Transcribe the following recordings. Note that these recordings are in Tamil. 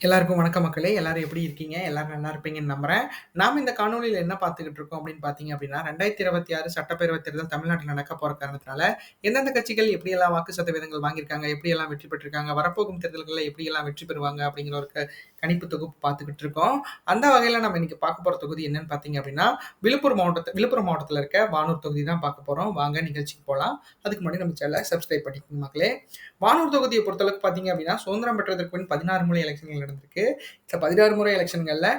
எல்லாருக்கும் வணக்கம் மக்களே! எல்லாரும் எப்படி இருக்கீங்க? எல்லாரும் நல்லா இருப்பீங்கன்னு நம்புறேன். நாம இந்த காணொலியில் என்ன பார்த்துக்கிட்டு இருக்கோம் அப்படின்னு பார்த்தீங்க அப்படின்னா, 2026 சட்டப்பேரவை தேர்தல் தமிழ்நாட்டில் நடக்க போற காரணத்தினால, எந்தெந்த கட்சிகள் எப்படியெல்லாம் வாக்கு சதவீதங்கள் வாங்கியிருக்காங்க, எப்படியெல்லாம் வெற்றி பெற்றிருக்காங்க, வரப்போகும் தேர்தல்கள்ல எப்படியெல்லாம் வெற்றி பெறுவாங்க அப்படிங்கிற ஒரு கணிப்பு தொகுப்பு பார்த்துக்கிட்டு இருக்கோம். அந்த வகையில் நம்ம இன்னைக்கு பார்க்க போகிற தொகுதி என்னன்னு பார்த்தீங்க அப்படின்னா, விழுப்புரம் மாவட்டத்து விழுப்புரம் மாவட்டத்தில் இருக்க வானூர் தொகுதி தான் பார்க்க போகிறோம் வாங்க நிகழ்ச்சிக்கு போகலாம் அதுக்கு முன்னாடி நம்ம சேனலை சப்ஸ்கிரைப் பண்ணிக்கணும் மக்களே. வானூர் தொகுதியை பொறுத்தளவுக்கு பார்த்தீங்க அப்படின்னா, சுதந்திரம் பெற்றதற்கு பின் 16 முறை எலெக்ஷன்கள் நடந்திருக்கு. இந்த 16 முறை எலெக்ஷன்களில்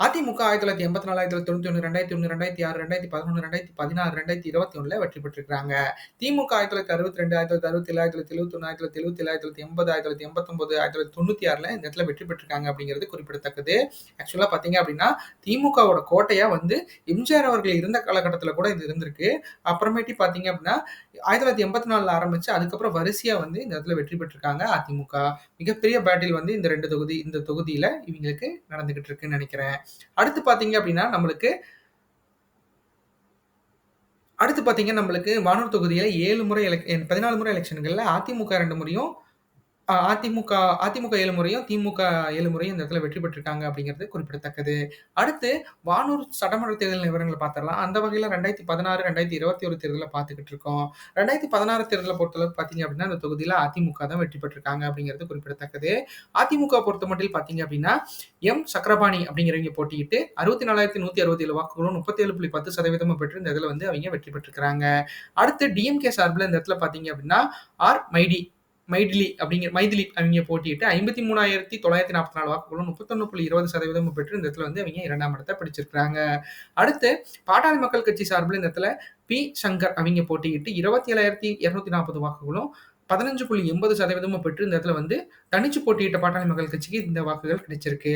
அதிமுக ஆயிரத்தி தொள்ளாயிரத்தி எண்பத்தி நாலாயிரத்தி தொள்ளாயிரத்தி தொண்ணூத்தி ஒன்று ரெண்டாயிரத்தி ஒன்று ரெண்டாயிரத்தி ஆறு ரெண்டாயிரத்தி பதினொன்று ரெண்டாயிரத்தி பதினாறு ரெண்டாயிரத்தி இருபத்தி ஒன்றில் வெற்றி பெற்றிருக்காங்க திமுக ஆயிரத்தி தொள்ளாயிரத்தி அறுபத்தி ரெண்டு ஆயிரத்தி தொள்ளாயிரத்தி அறுபத்தி ஆயிரத்தி தொள்ளாயிரத்தி எழுபத்தி ஒன்று ஆயிரத்தி தொள்ளாயிரத்தி எழுபத்தி ஆயிரத்தி தொள்ளாயிரத்தி எண்பது ஆயிரத்தி தொள்ளாயிரத்தி எண்பத்தொம்பது ஆயிரத்தி தொள்ளாயிரத்தி தொண்ணூற்றி ஆறில் இந்த இடத்துல வெற்றி பெற்றிருக்காங்க அப்படிங்கிறது குறிப்பிடத்தக்கது. ஆக்சுவலாக பார்த்தீங்க அப்படின்னா திமுகவோட கோட்டையாக வந்து எம்ஜிஆர் அவர்கள் இருந்த காலகட்டத்தில் கூட இது இருந்திருக்கு. அப்புறமேட்டி பார்த்தீங்க அப்படின்னா 1984ல ஆரம்பிச்சு அதுக்கப்புறம் வரிசையாக வந்து இந்த இடத்துல வெற்றி பெற்றிருக்காங்க அதிமுக. மிகப்பெரிய பேட்டில் வந்து இந்த ரெண்டு தொகுதி இந்த தொகுதியில் இவங்களுக்கு நடந்துகிட்டு இருக்குன்னு நினைக்கிறேன் அடுத்து பார்த்தீங்க அப்படின்னா, நம்மளுக்கு அடுத்து பார்த்தீங்கன்னா, நம்மளுக்கு வானூர் தொகுதியில் ஏழு முறை எலக் 14 முறை எலெக்ஷன்களில் அதிமுக ரெண்டு முறையும், அ அதிமுக அதிமுக 7 முறையும், திமுக 7 முறையும் இந்த இடத்துல வெற்றி பெற்றிருக்காங்க அப்படிங்கிறது குறிப்பிடத்தக்கது. அடுத்து வானூர் சட்டமன்ற தேர்தல் நிலவரங்கள பார்த்துரலாம். அந்த வகையில 2016, 2021 தேர்தல பார்த்துக்கிட்டு இருக்கோம். 2016 தேர்தல பொறுத்தளவுக்கு பார்த்தீங்க அப்படின்னா, அந்த தொகுதியில அதிமுக தான் வெற்றி பெற்றிருக்காங்க அப்படிங்கிறது குறிப்பிடத்தக்கது. அதிமுக பொறுத்தமட்டில் பார்த்தீங்க அப்படின்னா, எம். சக்கரபாணி அப்படிங்கிறவங்க போட்டியிட்டு 64,167 வாக்குகளும் 37.10% பெற்று இந்த இதில் வந்து அவங்க வெற்றி பெற்றிருக்காங்க. அடுத்து டிஎம்கே சார்பில் இந்த இடத்துல பார்த்தீங்க அப்படின்னா, ஆர். மைடி மைதிலி அப்படிங்கிற மைதிலி அவங்க போட்டியிட்டு ஐம்பத்தி மூணாயிரத்தி தொள்ளாயிரத்தி நாற்பத்தி நாலு வாக்குகளும் முப்பத்தொன்னு புள்ளி இருபது சதவீதம் பெற்று இந்த இடத்துல வந்து அவங்க இரண்டாம் இடத்தை பிடிச்சிருக்கிறாங்க. அடுத்து பாட்டாளி மக்கள் கட்சி சார்பில் இந்த இடத்துல பி சங்கர் அவங்க போட்டியிட்டு இருபத்தி ஏழாயிரத்தி இரநூத்தி நாற்பது வாக்குகளும் 15.80% பெற்று இந்த இடத்துல வந்து தனிச்சு போட்டியிட்ட பாட்டாளி மக்கள் கட்சிக்கு இந்த வாக்குகள் கிடைச்சிருக்கு.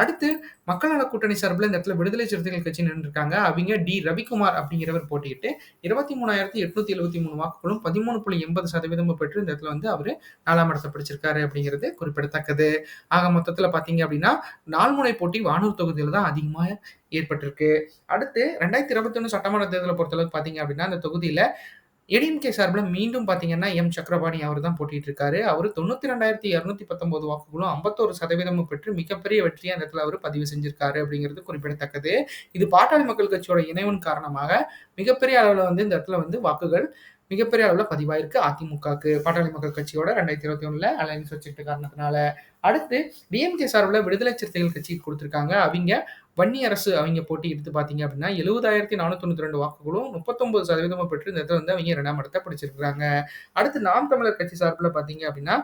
அடுத்து மக்கள் நல கூட்டணி சார்பில் இந்த இடத்துல விடுதலை சிறுத்தைகள் கட்சி நின்றுருக்காங்க அவங்க டி. ரவிக்குமார் அப்படிங்கிறவர் போட்டியிட்டு 23,873 வாக்குகளும் 13.80% பெற்று இந்த இடத்துல வந்து அவர் நாலாம் இடத்தை பிடிச்சிருக்காரு அப்படிங்கிறது குறிப்பிடத்தக்கது. ஆக மொத்தத்தில் பார்த்தீங்க அப்படின்னா, நால்முனை போட்டி வானூர் தொகுதியில் தான் அதிகமாக ஏற்பட்டிருக்கு. அடுத்து 2021 சட்டமன்ற தேர்தலை பொறுத்தளவுக்கு பார்த்தீங்க அப்படின்னா, அந்த தொகுதியில் ஏடிஎம்கே சார்பில் மீண்டும் பார்த்தீங்கன்னா, எம். சக்கரபாணி அவர் தான் போட்டிட்டு இருக்காரு. இரநூத்தி 92,219 வாக்குகளும் 51% பெற்று மிகப்பெரிய வெற்றியை அந்த இடத்துல அவர் பதிவு செஞ்சிருக்காரு அப்படிங்கிறது குறிப்பிடத்தக்கது. இது பாட்டாளி மக்கள் கட்சியோட இணைவின் காரணமாக மிகப்பெரிய அளவில் வந்து இந்த இடத்துல வந்து வாக்குகள் மிகப்பெரிய அளவில் பதிவாயிருக்கு அதிமுகக்கு. பாட்டாளி மக்கள் கட்சியோட 2021ல அலையன்ஸ் வச்சுட்டு காரணத்தினால. அடுத்து டிஎம்கே சார்பில் விடுதலை சிறுத்தைகள் கட்சிக்கு கொடுத்துருக்காங்க அவங்க வன்னி அரசு அவங்க போட்டி போட்டியிட்டு பார்த்தீங்க அப்படின்னா, 70,492 வாக்குகளும் 39% பெற்று இந்த இடத்துல வந்து அவிங்க 2ஆம் இடத்த பிடிச்சிருக்கிறாங்க அடுத்து நாம் தமிழர் கட்சி சார்பில் பார்த்தீங்க அப்படின்னா,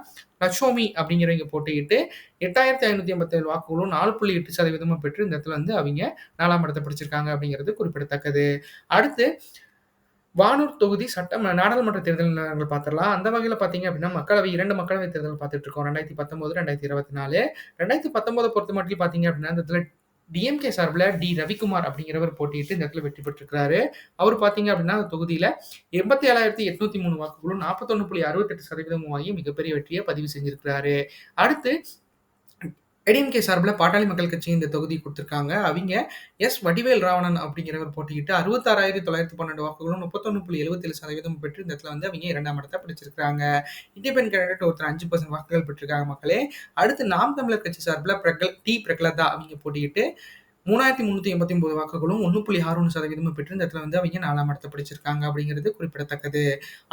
லட்சோமி அப்படிங்கிறவங்க போட்டியிட்டு 8,587 வாக்குகளும் 4.8% பெற்று இந்த இடத்துல வந்து அவங்க நாலாம் இடத்த பிடிச்சிருக்காங்க அப்படிங்கிறது குறிப்பிடத்தக்கது. அடுத்து வானூர் தொகுதி சட்டம் நாடாளுமன்ற தேர்தல் நிலவரங்கள் பார்த்துடலாம் அந்த வகையில் பார்த்தீங்க அப்படின்னா, மக்களவை இரண்டு மக்களவை தேர்தல் பார்த்துட்டு இருக்கோம். ரெண்டாயிரத்தி பத்தொம்போது ரெண்டாயிரத்தி இருபத்தி நாலு ரெண்டாயிரத்தி பத்தொம்போதை பொறுத்த மட்டும் பார்த்தீங்க அப்படின்னா, இந்த இடத்துல டிஎம்கே சார்பில் டி. ரவிக்குமார் அப்படிங்கிறவர் போட்டியிட்டு இந்த இடத்துல வெற்றி பெற்றிருக்கிறாரு. அவரு பார்த்தீங்க அப்படின்னா, அந்த தொகுதியில 87,803 வாக்குகளும் 41.68% வாங்கி மிகப்பெரிய வெற்றியை பதிவு செஞ்சிருக்கிறாரு. அடுத்து ஏடிஎம்கே சார்பில் பாட்டாளி மக்கள் கட்சி இந்த தொகுதி கொடுத்துருக்காங்க அவங்க எஸ். வடிவேல் ராவணன் அப்படிங்கிறவர் போட்டிகிட்டு அறுபத்தாறாயிரத்தி தொள்ளாயிரத்தி பன்னெண்டு வாக்குகளும் 31.77% பெற்று இந்த இடத்துல வந்து அவங்க இரண்டாம் இடத்த பிடிச்சிருக்காங்க. இண்டிபெண்ட் கேண்டிடேட் ஒருத்தர் அஞ்சு பர்சன்ட் வாக்குகள் பெற்றிருக்காங்க மக்களே. அடுத்து நாம் தமிழர் கட்சி சார்பில் பிரகல் டி. பிரகலதா அவிங்க மூணாயிரத்தி முந்நூற்றி எண்பத்தி ஒன்பது வாக்குகளும் 1.61% பெற்று இந்த இடத்துல வந்து அவங்க நாலாம் இடத்தை பிடிச்சிருக்காங்க அப்படிங்கிறது குறிப்பிடத்தக்கது.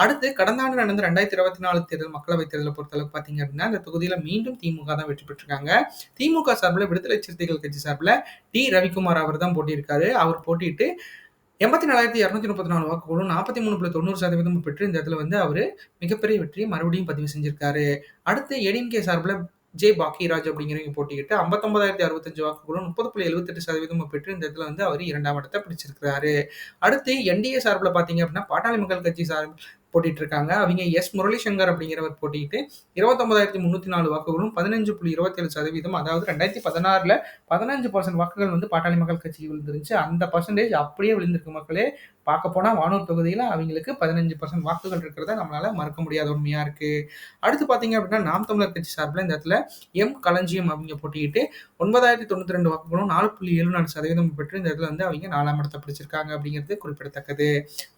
அடுத்து கடந்த ஆண்டு நடந்த 2024 தேர்தல் மக்களவை தேர்தலை பொறுத்தளவுக்கு பார்த்தீங்க அப்படின்னா, இந்த தொகுதியில் மீண்டும் திமுக தான் வெற்றி பெற்றிருக்காங்க. திமுக சார்பில் விடுதலை சிறுத்தைகள் கட்சி சார்பில் டி. ரவிக்குமார் அவர் தான் போட்டியிருக்காரு. அவர் போட்டிகிட்டு எண்பத்தி நாலாயிரத்தி இரநூத்தி முப்பத்தி நாலு வாக்குகளும் 43.90% பெற்று இந்த இடத்துல வந்து அவர் மிகப்பெரிய வெற்றியை மறுபடியும் பதிவு செஞ்சிருக்காரு. அடுத்து ஏடிஎம்கே சார்பில் ஜே. பாக்கியராஜ் அப்படிங்கிறவங்க போட்டிக்கிட்டு ஐம்பத்தொன்பதாயிரத்தி அறுபத்தஞ்சு வாக்குகளும் 30.78% பெற்று இந்த இடத்துல வந்து அவர் இரண்டாம் இடத்தை பிடிச்சிருக்கிறாரு. அடுத்து என்டிஏ சார்பில் பார்த்தீங்க அப்படின்னா, பாட்டாளி மக்கள் கட்சி சார்பில் போட்டிட்டு இருக்காங்க. அவங்க எஸ். முரளிசங்கர் அப்படிங்கிறவர் போட்டியிட்டு 29,304 வாக்குகளும் 15.27% அதாவது 2016ல 15% வாக்குகள் வந்து பாட்டாளி மக்கள் கட்சிக்கு விழுந்துருந்துச்சு. அந்த பர்சன்டேஜ் அப்படியே விழுந்திருக்கு மக்களே. பார்க்க போனால் வானூர் தொகுதியில் அவங்களுக்கு பதினஞ்சு பர்சன்ட் வாக்குகள் இருக்கிறத நம்மளால் மறக்க முடியாத உண்மையாக இருக்குது அடுத்து பார்த்தீங்க அப்படின்னா நாம் தமிழர் கட்சி சார்பில் இந்த இடத்துல எம் களஞ்சியம் அவங்க போட்டிக்கிட்டு ஒன்பதாயிரத்தி தொண்ணூற்றி ரெண்டு வாக்குகளும் நாலு புள்ளி ஏழு நாலு சதவீதம் பெற்று இந்த இடத்துல வந்து அவங்க நாலாம் இடத்தை பிடிச்சிருக்காங்க அப்படிங்கிறது குறிப்பிடத்தக்கது.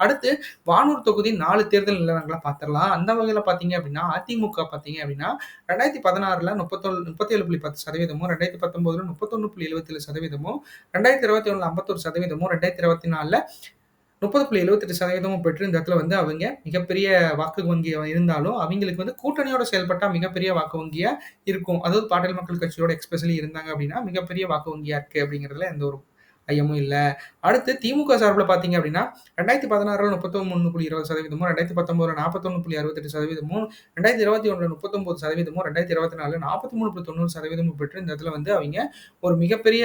அடுத்து வானூர் தொகுதி நாலு தேர்தல் நிலவரங்களை பார்த்துடலாம். அந்த வகையில் பார்த்தீங்க அப்படின்னா அதிமுக பார்த்தீங்க அப்படின்னா ரெண்டாயிரத்தி பதினாறில் முப்பத்தொன்று முப்பத்தேழு புள்ளி பத்து சதவீதமும் ரெண்டாயிரத்தி பத்தொம்போதில் முப்பத்தொன்று புள்ளி எழுபத்தேழு சதவீதமும் ரெண்டாயிரத்தி இருபத்தி ஒன்றில் ஐம்பத்தொரு சதவீதமும் ரெண்டாயிரத்தி இருபத்தி நாலில் முப்பது புள்ளி எழுபத்தெட்டு சதவீதமும் பெற்று இந்த இடத்துல வந்து அவங்க மிகப்பெரிய வாக்கு வங்கி இருந்தாலும் அவங்களுக்கு வந்து கூட்டணியோட செயல்பட்டால் மிகப்பெரிய வாக்கு வங்கியாக இருக்கும். அதாவது பாட்டாளி மக்கள் கட்சியோட எக்ஸ்பெஷலி இருந்தாங்க அப்படின்னா மிகப்பெரிய வாக்கு வங்கியாக இருக்குது அப்படிங்கிறதுல எந்த ஒரு ஐயமும் இல்லை. அடுத்து திமுக சார்பில் பார்த்தீங்க அப்படின்னா ரெண்டாயிரத்தி பதினாறில் முப்பத்தொன்று புள்ளி இருபது சதவீதமும் ரெண்டாயிரத்தி பத்தொம்போதில் நாற்பத்தொன்னு புள்ளி அறுபத்தெட்டு சதவீதமும் ரெண்டாயிரத்தி இருபத்தி ஒன்றில் முப்பத்தொம்போது சதவீதமும் ரெண்டாயிரத்தி இருபத்தி நாலு நாற்பத்தி மூணு புள்ளி தொண்ணூறு சதவீதமும் பெற்று இந்த இடத்துல வந்து அவங்க ஒரு மிகப்பெரிய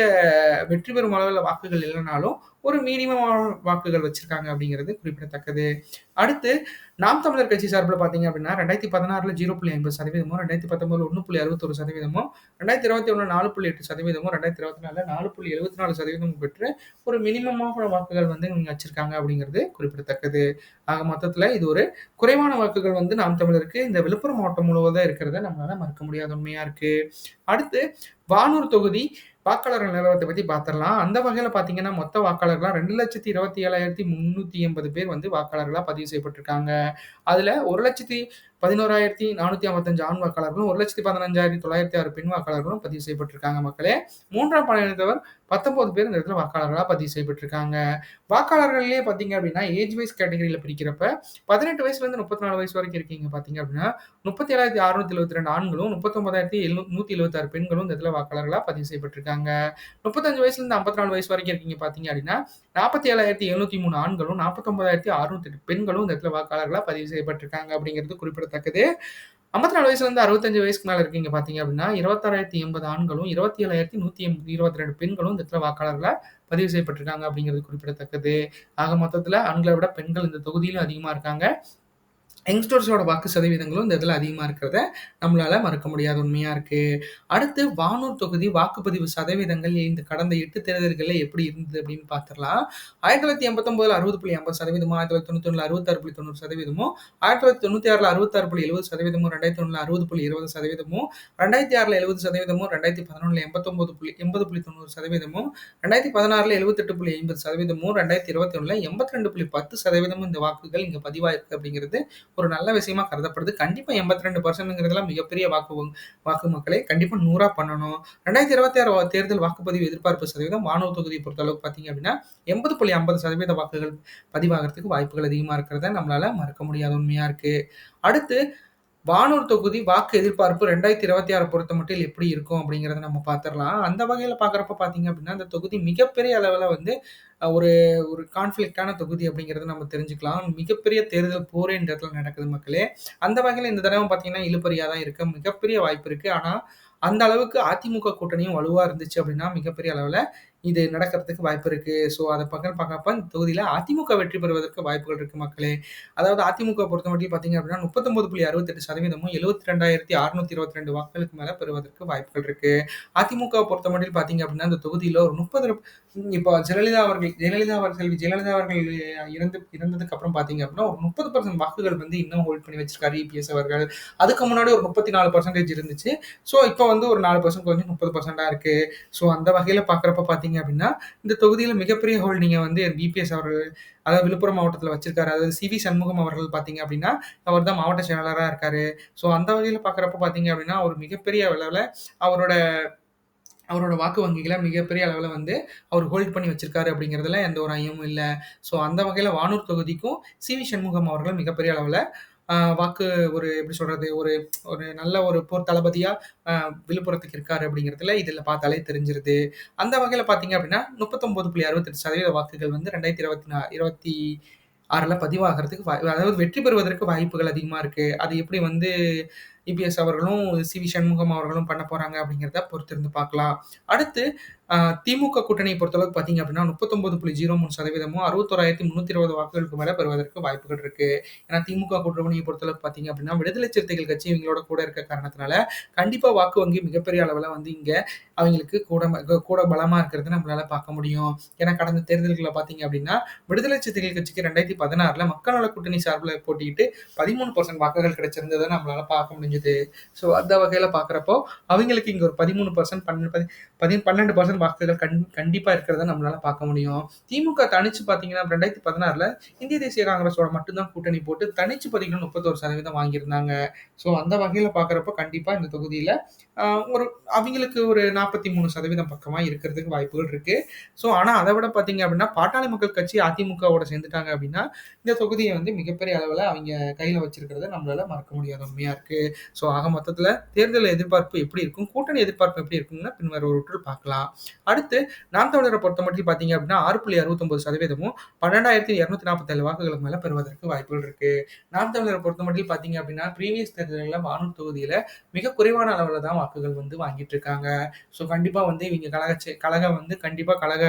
வெற்றி பெறும் அளவில் வாக்குகள் இல்லைனாலும் ஒரு மினிமம் வாக்குகள் வச்சிருக்காங்க அப்படிங்கிறது குறிப்பிடத்தக்கது. அடுத்து நாம் தமிழர் கட்சி சார்பில் பார்த்தீங்க அப்படின்னா ரெண்டாயிரத்தி பதினாறுல ஜீரோ புள்ளி ஐம்பது சதவீதமும் ரெண்டாயிரத்தி பத்தொன்பதுல ஒன்று புள்ளி அறுபத்தொரு சதவீதமும் ரெண்டாயிரத்தி இருபத்தி ஒன்று நாலு புள்ளி எட்டு சதவீதமும் ரெண்டாயிரத்தி இருபத்தி நாலு நாலு புள்ளி எழுபத்தி நாலு சதவீதமும் பெற்று ஒரு மினிமமான வாக்குகள் வந்து இவங்க வச்சிருக்காங்க அப்படிங்கிறது குறிப்பிடத்தக்கது. ஆக மொத்தத்தில் இது ஒரு குறைவான வாக்குகள் வந்து நாம் தமிழருக்கு இந்த விழுப்புரம் மாவட்டம் முழுவதும் இருக்கிறத நம்மளால் மறுக்க முடியாத உண்மையாக இருக்குது அடுத்து வானூர் தொகுதி வாக்காளர்கள் நிலவரத்தை பத்தி பார்த்துடலாம் அந்த வகையில பார்த்தீங்கன்னா, மொத்த வாக்காளர்களா 2,27,380 பேர் வந்து வாக்காளர்களா பதிவு செய்யப்பட்டிருக்காங்க. அதுல 1,11,455 ஆண் வாக்காளர்களும், 1,15,906 பெண் வாக்காளர்களும் பதிவு செய்யப்பட்டிருக்காங்க மக்களே. மூன்றாம் பாலினத்தவர் 19 பேர் இந்த இடத்துல வாக்காளர்களா பதிவு செய்யப்பட்டிருக்காங்க. வாக்காளர்கள்லயே பார்த்தீங்க அப்படின்னா, ஏஜ் வைஸ் கேட்டகரியில் பிரிக்கிறப்ப 18 வயசுலேருந்து 34 வயசு வரைக்கும் இருக்கீங்க பார்த்தீங்க அப்படின்னா, முப்பத்தி ஏழாயிரத்தி அறுநூத்தி எழுபத்தி ரெண்டு ஆண்களும் முப்பத்தொன்பதாயிரத்தி எழுநூ நூத்தி எழுபத்தாறு பெண்களும் இந்த இடத்துல வாக்காளர்களாக பதிவு செய்யப்பட்டிருக்காங்க. முப்பத்தஞ்சு வயசுல இருந்து ஐம்பத்தி நாலு வயசு வரைக்கும் இருக்கீங்க பாத்தீங்க அப்படின்னா நாற்பத்தி ஏழாயிரத்தி எழுநூத்தி மூணு ஆண்களும் நாற்பத்தொன்பதாயிரத்தி அறுநூத்தி எட்டு பெண்களும் இந்த இடத்துல வாக்காளர்களாக பதிவு செய்யப்பட்டிருக்காங்க அப்படிங்கிறது குறிப்பிடத்தக்கது. ஐம்பத்தி நாலு வயசுலேருந்து அறுபத்தஞ்சு வயசுக்கு மேலே இருக்கீங்க பார்த்தீங்க அப்படின்னா இருபத்தாறாயிரத்தி எண்பது ஆண்களும் இருபத்தி ஏழாயிரத்தி நூற்றி எண்பது இருபத்தி ரெண்டு பெண்களும் இந்த இடத்துல வாக்காளர்களாக பதிவு செய்யப்பட்டிருக்காங்க அப்படிங்கிறது குறிப்பிடத்தக்கது. ஆக மொத்தத்தில் ஆண்களை விட பெண்கள் இந்த தொகுதியிலும் அதிகமாக இருக்காங்க. யங்ஸ்டர்ஸோட வாக்கு சதவீதங்களும் இந்த இதில் அதிகமாக இருக்கிறத நம்மளால் மறக்க முடியாத உண்மையாக இருக்குது அடுத்து வானூர் தொகுதி வாக்குப்பதிவு சதவீதங்கள் இந்த கடந்த எட்டு தேர்தல்களில் எப்படி இருந்தது அப்படின்னு பார்த்துடலாம் ஆயிரத்தி தொள்ளாயிரத்தி எண்பத்தொம்போதில் அறுபது புள்ளி ஐம்பது சதவீதமும் ஆயிரத்தி தொள்ளாயிரத்தி தொண்ணூறு அறுபத்தாறு புள்ளி தொண்ணூறு சதவீதமும் ஆயிரத்தி தொள்ளாயிரத்தி தொண்ணூற்றி ஆறில் அறுபத்தாறு புள்ளி எழுபது சதவீதமும் ரெண்டாயிரத்தி ஒன்றில் அறுபது புள்ளி இருபது சதவீதமும் ரெண்டாயிரத்தி ஆறில் எழுபது சதவீதமும் ரெண்டாயிரத்தி பதினொன்றில் எண்பத்தொம்போது புள்ளி எண்பது புள்ளி தொண்ணூறு சதவீதமும் ரெண்டாயிரத்தி பதினாறில் எழுபத்தெட்டு புள்ளி ஐம்பது சதவீதமும் ரெண்டாயிரத்தி இருபத்தி ஒன்றில் எண்பத்தி ரெண்டு புள்ளி பத்து சதவீதமும் இந்த வாக்குகள் இங்கே பதிவாயிருக்கு அப்படிங்கிறது ஒரு நல்ல விஷயமா கருதப்படுது. கண்டிப்பா எண்பத்தி ரெண்டு பர்சன்ட்ங்கிறதுலாம் மிகப்பெரிய வாக்கு வாக்கு மக்களே. கண்டிப்பா 100ஆ பண்ணணும். 2026 தேர்தல் வாக்குப்பதிவு எதிர்பார்ப்பு சதவீதம் மாணவ தொகுதியை பொறுத்த அளவுக்கு பார்த்தீங்க அப்படின்னா, 80.50% வாக்குகள் பதிவாகிறதுக்கு வாய்ப்புகள் அதிகமா இருக்கிறத நம்மளால மறக்க முடியாத உண்மையா இருக்கு. அடுத்து வானூர் தொகுதி வாக்கு எதிர்பார்ப்பு ரெண்டாயிரத்தி இருபத்தி ஆறு பொறுத்த மட்டும் எப்படி இருக்கும் அப்படிங்கிறத நம்ம பார்த்துடலாம் அந்த வகையில் பார்க்குறப்ப பார்த்தீங்க அப்படின்னா, அந்த தொகுதி மிகப்பெரிய அளவில் வந்து ஒரு ஒரு கான்ஃப்ளிக்டான தொகுதி அப்படிங்கிறத நம்ம தெரிஞ்சுக்கலாம். மிகப்பெரிய தேர்தல் போரே இந்த இடத்துல நடக்குது மக்களே. அந்த வகையில் இந்த தடவை பார்த்தீங்கன்னா, இழுப்பறியாக தான் இருக்க மிகப்பெரிய வாய்ப்பு இருக்குது ஆனால் அந்த அளவுக்கு அதிமுக கூட்டணியும் வலுவாக இருந்துச்சு அப்படின்னா, மிகப்பெரிய அளவில் இது நடக்கிறதுக்கு வாய்ப்பு இருக்கு. ஸோ, அதை பக்கம் பார்க்கப்ப இந்த தொகுதியில் அதிமுக வெற்றி பெறுவதற்கு வாய்ப்புகள் இருக்கு மக்களே. அதாவது அதிமுக பொறுத்தமட்டில் பார்த்தீங்க அப்படின்னா, 39.68%மும் 72,622 வாக்குகளுக்கு மேல பெறுவதற்கு வாய்ப்புகள் இருக்கு. அதிமுக பொறுத்தமட்டில் பார்த்தீங்க அப்படின்னா, இந்த தொகுதியில் ஒரு 30 இப்போ ஜெயலலிதா அவர்கள் ஜெயலலிதா அவர் செல்வி ஜெயலலிதா அவர்கள் இறந்து இறந்ததுக்கு அப்புறம் பார்த்தீங்க அப்படின்னா, ஒரு 30% வாக்குகள் வந்து இன்னும் ஹோல்ட் பண்ணி வச்சிருக்காரு இபிஎஸ் அவர்கள். அதுக்கு முன்னாடி ஒரு 34% இருந்துச்சு. ஸோ, இப்போ வந்து ஒரு நாலு பர்சன்ட் கொஞ்சம் முப்பது பர்சன்டா இருக்கு. ஸோ, அந்த வகையில பார்க்குறப்ப பார்த்தீங்க அப்படின்னா, இந்த தொகுதியில மிகப்பெரிய ஹோல்டிங்க வந்து இபிஎஸ் அவர்கள் அதாவது விழுப்புரம் மாவட்டத்தில் வச்சிருக்காரு. அதாவது சி.வி. சண்முகம் அவர்கள் பார்த்தீங்க அப்படின்னா, அவர் தான் மாவட்ட செயலாளராக இருக்காரு. ஸோ, அந்த வகையில் பார்க்குறப்ப பார்த்தீங்க அப்படின்னா, ஒரு மிகப்பெரிய அளவில் அவரோட அவரோட வாக்கு வங்கிகளை மிகப்பெரிய அளவில் வந்து அவர் ஹோல்ட் பண்ணி வச்சிருக்காரு அப்படிங்கிறதுல எந்த ஒரு ஐயமும் இல்லை ஸோ, அந்த வகையில் வானூர் தொகுதிக்கும் சி.வி. சண்முகம் அவர்கள் மிகப்பெரிய அளவில் வாக்கு ஒரு எப்படி சொல்றது? ஒரு ஒரு நல்ல ஒரு போர் தளபதியா விழுப்புரத்துக்கு இருக்காரு அப்படிங்கிறதுல இதுல பார்த்தாலே தெரிஞ்சிருது. அந்த வகையில பார்த்தீங்க அப்படின்னா, 39.68% வாக்குகள் வந்து ரெண்டாயிரத்தி இருபத்தி நா இருபத்தி ஆறில் பதிவாகிறதுக்கு அதாவது வெற்றி பெறுவதற்கு வாய்ப்புகள் அதிகமா இருக்கு. அது எப்படி வந்து இபிஎஸ் அவர்களும், சி. வி. சண்முகம் அவர்களும் பண்ண போறாங்க அப்படிங்கிறத பொறுத்திருந்து பார்க்கலாம். அடுத்து திமுக கூட்டணியை பொறுத்தளவுக்கு பார்த்தீங்க அப்படின்னா முப்பத்தொன்பது புள்ளி ஜீரோ மூணு சதவீதமும் அறுபத்தோராயிரத்தி முந்நூற்றி இருபது வாக்குகளுக்கு மேலே பெறுவதற்கு வாய்ப்புகள் இருக்கு. ஏன்னா திமுக கூட்டணியை பொறுத்தளவுக்கு பார்த்தீங்க அப்படின்னா, விடுதலை சிறுத்தைகள் கட்சி இவங்களோட கூட இருக்க காரணத்தினால, கண்டிப்பாக வாக்கு வங்கி மிகப்பெரிய அளவில் வந்து இங்கே அவங்களுக்கு கூட கூட பலமாக இருக்கிறத நம்மளால பார்க்க முடியும். ஏன்னா கடந்த தேர்தல்களில் பார்த்தீங்க அப்படின்னா, விடுதலை சிறுத்தைகள் கட்சிக்கு 2016ல மக்கள் நல கூட்டணி சார்பில் போட்டியிட்டு 13% வாக்குகள் கிடைச்சிருந்ததை நம்மளால பார்க்க குறைஞ்சுது ஸோ அந்த வகையில் பார்க்குறப்போ அவங்களுக்கு இங்கே ஒரு பதிமூணு பர்சன்ட் பன்னெண்டு பதி 12% வாக்குகள் கண் கண்டிப்பாக இருக்கிறத நம்மளால பார்க்க முடியும். திமுக தனிச்சு பார்த்தீங்கன்னா 2016ல இந்திய தேசிய காங்கிரஸோட மட்டும் தான் கூட்டணி போட்டு தனிச்சு பார்த்தீங்கன்னா 31% வாங்கியிருந்தாங்க. ஸோ அந்த வகையில் பார்க்குறப்போ கண்டிப்பாக இந்த தொகுதியில் ஒரு அவங்களுக்கு ஒரு நாற்பத்தி மூணு சதவீதம் பக்கமாக இருக்கிறதுக்கு வாய்ப்புகள் இருக்குது ஸோ ஆனால் அதை விட பார்த்தீங்க அப்படின்னா, பாட்டாளி மக்கள் கட்சி அதிமுகவோட சேர்ந்துட்டாங்க அப்படின்னா, இந்த தொகுதியை வந்து மிகப்பெரிய அளவில் அவங்க கையில் வச்சிருக்கிறத நம்மளால மறக்க முடியாத உண்மையாக இருக்குது ஸோ ஆக மொத்தத்துல தேர்தல் எதிர்பார்ப்பு எப்படி இருக்கும்? கூட்டணி எதிர்பார்ப்பு எப்படி இருக்கும்னு ஒரு பார்க்கலாம். அடுத்து நாம் பொறுத்த மட்டும் பார்த்தீங்க அப்படின்னா ஆறு புள்ளி அறுபத்தொம்பது சதவீதமும் பன்னெண்டாயிரத்தி இரநூத்தி நாற்பத்தேழு வாக்குகளுக்கு மேல பெறுவதற்கு வாய்ப்புகள் இருக்கு. நாம் பொறுத்த மட்டும் பார்த்தீங்க அப்படின்னா, ப்ரீவியஸ் தேர்தல்களில் வானூர் தொகுதியில மிக குறைவான அளவில் தான் வாக்குகள் வந்து வாங்கிட்டு இருக்காங்க. ஸோ கண்டிப்பா வந்து இவங்க கழக செ கழகம் வந்து கண்டிப்பா கழக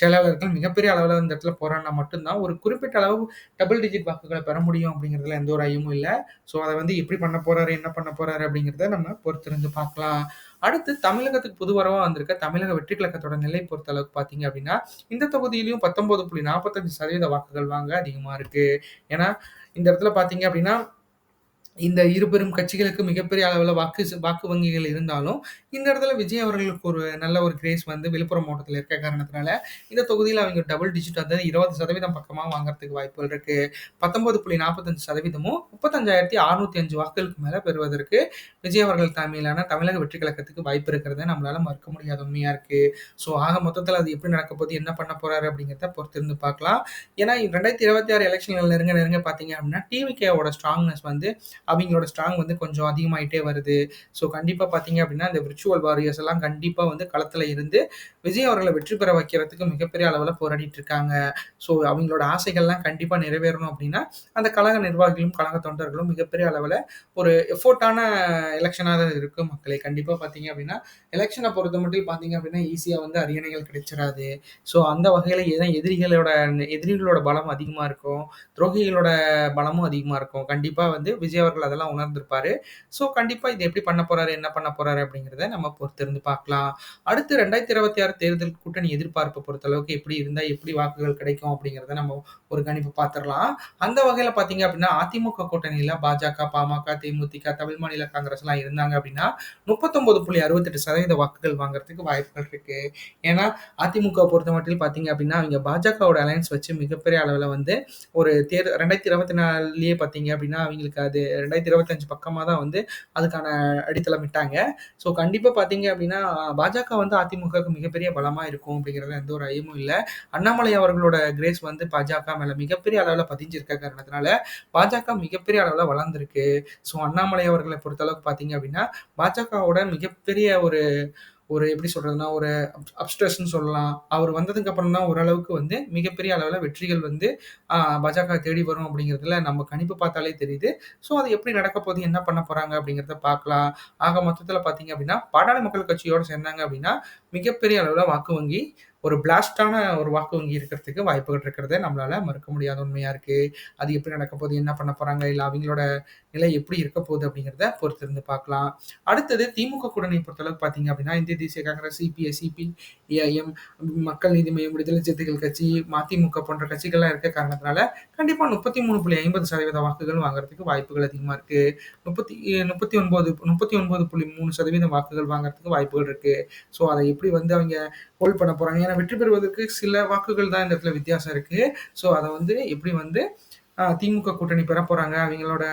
செயலாளர்கள் மிகப்பெரிய அளவில் இந்த இடத்துல போராடினா மட்டும் தான் ஒரு குறிப்பிட்ட அளவு டபுள் டிஜிட் வாக்குகளை பெற முடியும் அப்படிங்கிறதுல எந்த ஒரு ஐயமும் இல்லை ஸோ அதை வந்து எப்படி பண்ண போறாரு, என்ன பண்ண போறாரு அப்படிங்கிறத நம்ம பொறுத்திருந்து பார்க்கலாம். அடுத்து தமிழகத்துக்கு புதுவரவா வந்திருக்க தமிழக வெற்றி கழகத்தோட நிலை பொறுத்த அளவுக்கு பார்த்தீங்க அப்படின்னா, இந்த தொகுதியிலையும் பத்தொன்போது புள்ளி நாற்பத்தஞ்சு சதவீத வாக்குகள் வாங்க அதிகமாக இருக்கு. ஏன்னா இந்த இடத்துல பார்த்தீங்க அப்படின்னா, இந்த இரு பெரும் கட்சிகளுக்கு மிகப்பெரிய அளவுல வாக்கு வாக்கு வங்கிகள் இருந்தாலும், இந்த இடத்துல விஜய் அவர்களுக்கு ஒரு நல்ல ஒரு கிரேஸ் வந்து விழுப்புரம் மாவட்டத்துல இருக்க காரணத்தினால, இந்த தொகுதியில அவங்க டபுள் டிஜிட் வந்து 20% பக்கமா வாங்குறதுக்கு வாய்ப்புகள் இருக்கு. 19.45%மும் 35,605 வாக்குகளுக்கு மேல பெறுவதற்கு விஜய் அவர்கள் தலைமையிலான தமிழக வெற்றி கழகத்துக்கு வாய்ப்பு இருக்கிறத நம்மளால மறுக்க முடியாத உண்மையா இருக்கு. ஸோ ஆக மொத்தத்துல அது எப்படி நடக்க போகுது, என்ன பண்ண போறாரு அப்படிங்கிறத பொறுத்திருந்து பார்க்கலாம். ஏன்னா 2026 எலக்ஷன்கள் நெருங்க நெருங்க பார்த்தீங்க அப்படின்னா, டிவிகேவோட ஸ்ட்ராங்னஸ் வந்து அவங்களோட ஸ்ட்ராங் வந்து கொஞ்சம் அதிகமாயிட்டே வருது. ஸோ கண்டிப்பாக பார்த்தீங்க அப்படின்னா, இந்த விர்ச்சுவல் வாரியர்ஸ் எல்லாம் கண்டிப்பாக வந்து களத்தில் இருந்து விஜய் அவர்களை வெற்றி பெற வைக்கிறதுக்கு மிகப்பெரிய அளவில் போராடிட்டு இருக்காங்க. ஸோ அவங்களோட ஆசைகள்லாம் கண்டிப்பாக நிறைவேறணும் அப்படின்னா, அந்த கழக நிர்வாகிகளும், கழக தொண்டர்களும் மிகப்பெரிய அளவில் ஒரு எஃபோர்ட்டான எலெக்ஷனாக தான் இருக்கும் மக்களே. கண்டிப்பாக பார்த்தீங்க அப்படின்னா, எலெக்ஷனை பொறுத்த மட்டும் பார்த்தீங்க அப்படின்னா, ஈஸியாக வந்து அரியணைகள் கிடைச்சிடாது ஸோ அந்த வகையில் ஏன்னா எதிரிகளோட எதிரிகளோட பலம் அதிகமாக இருக்கும். துரோகிகளோட பலமும் அதிகமாக இருக்கும். கண்டிப்பாக வந்து விஜய் அவர்கள் அதெல்லாம் உணர்ந்திருப்பாரு. ஸோ கண்டிப்பா இது எப்படி பண்ண போறாரு, என்ன பண்ண போறாரு அப்படிங்கிறத நம்ம பொறுத்திருந்து பார்க்கலாம். அடுத்து 2026 தேர்தல் கூட்டணி எதிர்பார்ப்பு பொறுத்தளவுக்கு எப்படி இருந்தால் எப்படி வாக்குகள் கிடைக்கும் அப்படிங்கிறத நம்ம ஒரு கணிப்பு பார்த்துடலாம் அந்த வகையில பார்த்தீங்க அப்படின்னா, அதிமுக கூட்டணியில் பாஜக, பாமக, தேமுதிக, தமிழ் மாநில காங்கிரஸ் எல்லாம் இருந்தாங்க அப்படின்னா, 39.68% வாக்குகள் வாங்குறதுக்கு வாய்ப்புகள் இருக்கு. ஏன்னா அதிமுக பொறுத்தமட்டில் பார்த்தீங்க அப்படின்னா, அவங்க பாஜகவோட அலையன்ஸ் வச்சு மிகப்பெரிய அளவில் வந்து ஒரு தேர் 2024லயே பார்த்தீங்க அப்படின்னா, அவங்களுக்கு அது ரெண்டாயிரத்தி இருபத்தஞ்சு பக்கமாக தான் வந்து அதுக்கான அடித்தளமிட்டாங்க. ஸோ கண்டிப்பாக பார்த்தீங்க அப்படின்னா, பாஜக வந்து அதிமுகவுக்கு மிகப்பெரிய பலமாக இருக்கும் அப்படிங்கிறதுல எந்த ஒரு ஐயமும் இல்லை அண்ணாமலை அவர்களோட கிரேஸ் வந்து பாஜக மேலே மிகப்பெரிய அளவில் பதிஞ்சிருக்க காரணத்தினால, பாஜக மிகப்பெரிய அளவில் வளர்ந்துருக்கு ஸோ அண்ணாமலை அவர்களை பொறுத்தளவுக்கு பார்த்தீங்க அப்படின்னா, பாஜகவோட மிகப்பெரிய ஒரு ஒரு எப்படி சொல்றதுன்னா, ஒரு அப் அப்ஸ்ட்ரஸ்ன்னு சொல்லலாம். அவர் வந்ததுக்கு அப்புறம் தான் ஓரளவுக்கு வந்து மிகப்பெரிய அளவில் வெற்றிகள் வந்து அ பாஜக தேடி வரும் அப்படிங்கிறதுல நம்ம கணிப்பு பார்த்தாலே தெரியுது. ஸோ அது எப்படி நடக்க போகுது, என்ன பண்ண போறாங்க அப்படிங்கிறத பார்க்கலாம். ஆக மொத்தத்தில் பார்த்தீங்க அப்படின்னா, பாட்டாளி மக்கள் கட்சியோட சேர்ந்தாங்க அப்படின்னா, மிகப்பெரிய அளவில் வாக்கு வங்கி ஒரு பிளாஸ்டான ஒரு வாக்கு வங்கி இருக்கிறதுக்கு வாய்ப்புகள் இருக்கிறத நம்மளால மறுக்க முடியாத உண்மையா இருக்கு. அது எப்படி நடக்க போகுது, என்ன பண்ண போறாங்க, இல்ல அவங்களோட நிலை எப்படி இருக்க போகுது அப்படிங்கிறத பொறுத்திருந்து பார்க்கலாம். அடுத்தது திமுக கூட்டணி பொறுத்தளவுக்கு பார்த்தீங்க அப்படின்னா, இந்திய தேசிய காங்கிரஸ், சிபிஐ, சிபிஐஎம், மக்கள் நீதி மையம் விடுதலை சிறுத்தைகள் கட்சி, மதிமுக போன்ற கட்சிகள்லாம் இருக்க காரணத்தினால, கண்டிப்பா 33.50% வாக்குகள் வாங்குறதுக்கு வாய்ப்புகள் அதிகமா இருக்கு. முப்பத்தி 39 39.3% வாக்குகள் வாங்குறதுக்கு வாய்ப்புகள் இருக்கு. ஸோ அதை எப்படி வந்து அவங்க ஹோல்ட் பண்ண போறாங்க. ஏன்னா வெற்றி பெறுவதற்கு சில வாக்குகள் தான் இந்த இடத்துல வித்தியாசம் இருக்கு. ஸோ அதை வந்து எப்படி வந்து திமுக கூட்டணி பெற போகிறாங்க அவங்களோட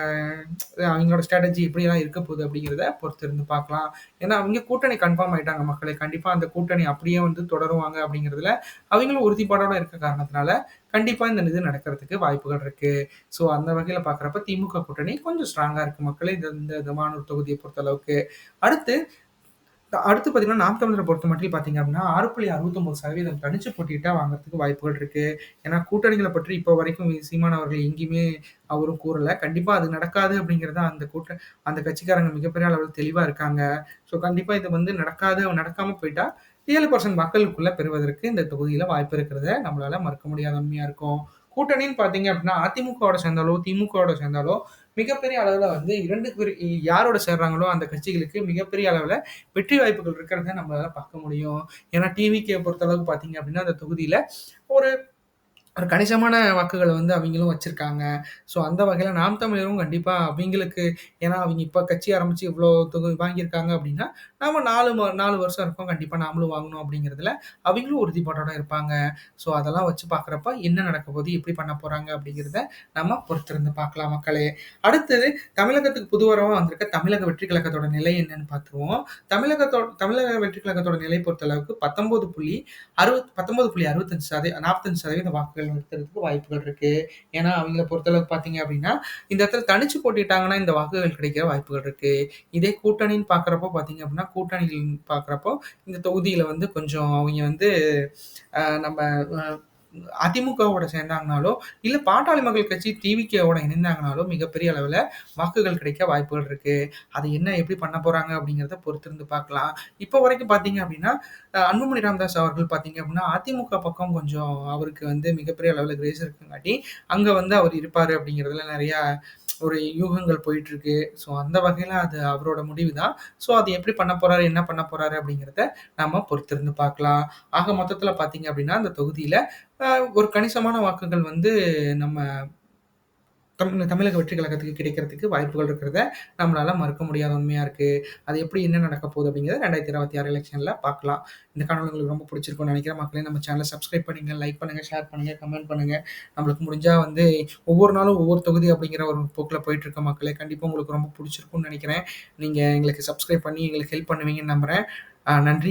அவங்களோட ஸ்ட்ராட்டஜி எப்படிலாம் இருக்க போகுது அப்படிங்கிறத பொறுத்திருந்து பார்க்கலாம். ஏன்னா அவங்க கூட்டணி கன்ஃபார்ம் ஆயிட்டாங்க மக்களே. கண்டிப்பாக அந்த கூட்டணி அப்படியே வந்து தொடருவாங்க அப்படிங்கிறதுல அவங்களும் உறுதிப்பாடோட இருக்க காரணத்தினால, கண்டிப்பாக இந்த இது நடக்கிறதுக்கு வாய்ப்புகள் இருக்குது ஸோ அந்த வகையில் பார்க்குறப்ப திமுக கூட்டணி கொஞ்சம் ஸ்ட்ராங்காக இருக்குது மக்களே. இந்த இந்த இந்த மானூர் தொகுதியை பொறுத்தளவுக்கு. அடுத்து அடுத்து பார்த்தீங்கன்னா, நாம் பொறுத்த மட்டும் பார்த்தீங்க அப்படின்னா, 6.69% தனிச்சு போட்டிட்டா வாங்குறதுக்கு வாய்ப்புகள் இருக்கு. ஏன்னா, கூட்டணிகளை பற்றி இப்போ வரைக்கும் சீமான் அவர்கள் எங்கேயுமே அவரும் கூறலை கண்டிப்பாக அது நடக்காது அப்படிங்கிறத அந்த கூட்ட அந்த கட்சிக்காரங்க மிகப்பெரிய அளவில் தெளிவாக இருக்காங்க. ஸோ கண்டிப்பாக இது வந்து நடக்காது நடக்காமல் போயிட்டா ஏழு பர்சன்ட் மக்களுக்குள்ள பெறுவதற்கு இந்த தொகுதியில் வாய்ப்பு இருக்கிறத நம்மளால மறுக்க முடியாத உண்மையாக இருக்கும். கூட்டணின்னு பார்த்தீங்க அப்படின்னா, அதிமுகவோட சேர்ந்தாலோ, திமுகவோட சேர்ந்தாலோ மிகப்பெரிய அளவில் வந்து இரண்டு யாரோட சேர்றாங்களோ அந்த கட்சிகளுக்கு மிகப்பெரிய அளவில் வெற்றி வாய்ப்புகள் இருக்கிறத நம்மளால பார்க்க முடியும். ஏன்னா டிவிக்கு பொறுத்தளவுக்கு பார்த்தீங்க அப்படின்னா, அந்த தொகுதியில் ஒரு ஒரு கணிசமான வாக்குகள வந்து அவிங்களும் வச்சிருக்காங்க. ஸோ அந்த வகையில நாம் தமிழரும் கண்டிப்பா அவிங்களுக்கு ஏன்னா அவிங்க இப்ப கட்சி ஆரம்பிச்சு இவ்ளோ தொகுதி வாங்கியிருக்காங்க அப்படின்னா, நாம 4 ம 4 வருஷம் இருக்கோம். கண்டிப்பா நாமளும் வாங்கணும் அப்படிங்கிறதுல அவிங்களும் உறுதிப்பாட்டோட இருப்பாங்க. ஸோ அதெல்லாம் வச்சு பார்க்குறப்ப என்ன நடக்க போது? எப்படி பண்ண போறாங்க? அப்படிங்கிறத நம்ம பொறுத்திருந்து பார்க்கலாம் மக்களே. அடுத்தது தமிழகத்துக்கு புதுவரவா வந்திருக்க தமிழக வெற்றி கழகத்தோட நிலை என்னன்னு பார்த்துருவோம். தமிழகத்தோட தமிழக வெற்றி கழகத்தோட நிலை பொறுத்த அளவுக்கு 19 புள்ளி அறுவத் 19.65 சத 45% வாக்குகள் இருக்கிறதுக்கு வாய்ப்புகள் இருக்கு. ஏன்னா, அவங்கள பொறுத்தளவுக்கு பார்த்தீங்க அப்படின்னா, இந்த இடத்துல தனிச்சு போட்டிட்டாங்கன்னா, இந்த வாக்குகள் கிடைக்க வாய்ப்புகள் இருக்கு. இதே கூட்டணின்னு பார்க்குறப்போ பார்த்தீங்க அப்படின்னா, கூட்டணிகள் பார்க்குறப்போ இந்த தொகுதியில வந்து கொஞ்சம் அவங்க வந்து நம்ம அதிமுகவோட சேர்ந்தாங்கனாலோ, இல்ல பாட்டாளி மக்கள் கட்சி டிவிகேவோட இணைந்தாங்கனாலோ மிகப்பெரிய அளவுல வாக்குகள் கிடைக்க வாய்ப்புகள் இருக்கு. அது என்ன எப்படி பண்ண போறாங்க அப்படிங்கிறத பொறுத்திருந்து பார்க்கலாம். இப்போ வரைக்கும் பார்த்தீங்க அப்படின்னா, அன்புமணி ராமதாஸ் அவர்கள் பார்த்தீங்க அப்படின்னா, அதிமுக பக்கம் கொஞ்சம் அவருக்கு வந்து மிகப்பெரிய அளவுல கிரேஸ் இருக்குங்காட்டி, அங்க வந்து அவர் இருப்பாரு அப்படிங்கிறதுல நிறையா ஒரு யூகங்கள் போயிட்டு இருக்கு ஸோ அந்த வகையில அது அவரோட முடிவு தான். ஸோ அது எப்படி பண்ண போறாரு? என்ன பண்ண போறாரு? அப்படிங்கிறத நாம பொறுத்திருந்து பார்க்கலாம். ஆக மொத்தத்தில் பார்த்தீங்க அப்படின்னா, அந்த தொகுதியில ஒரு கணிசமான வாக்குகள் வந்து நம்ம தமிழ் தமிழக வெற்றி கழகத்துக்கு கிடைக்கிறதுக்கு வாய்ப்புகள் இருக்கிறத நம்மளால மறுக்க முடியாத உண்மையா இருக்கு. அது எப்படி என்ன நடக்க போகுது அப்படிங்கிறத 2026 எலக்ஷன்ல பார்க்கலாம். இந்த காணொலி உங்களுக்கு ரொம்ப பிடிச்சிருக்கும்னு நினைக்கிற மக்களே நம்ம சேனலை சப்ஸ்கிரைப் பண்ணுங்க, லைக் பண்ணுங்க, ஷேர் பண்ணுங்க, கமெண்ட் பண்ணுங்க. நம்மளுக்கு முடிஞ்சா வந்து ஒவ்வொரு நாளும் ஒவ்வொரு தொகுதி அப்படிங்கிற ஒரு போக்கில் போயிட்டுருக்க மக்களே. கண்டிப்பா உங்களுக்கு ரொம்ப பிடிச்சிருக்கும்னு நினைக்கிறேன் நீங்க எங்களுக்கு சப்ஸ்கிரைப் பண்ணி எங்களுக்கு ஹெல்ப் பண்ணுவீங்கன்னு நம்புறேன். நன்றி.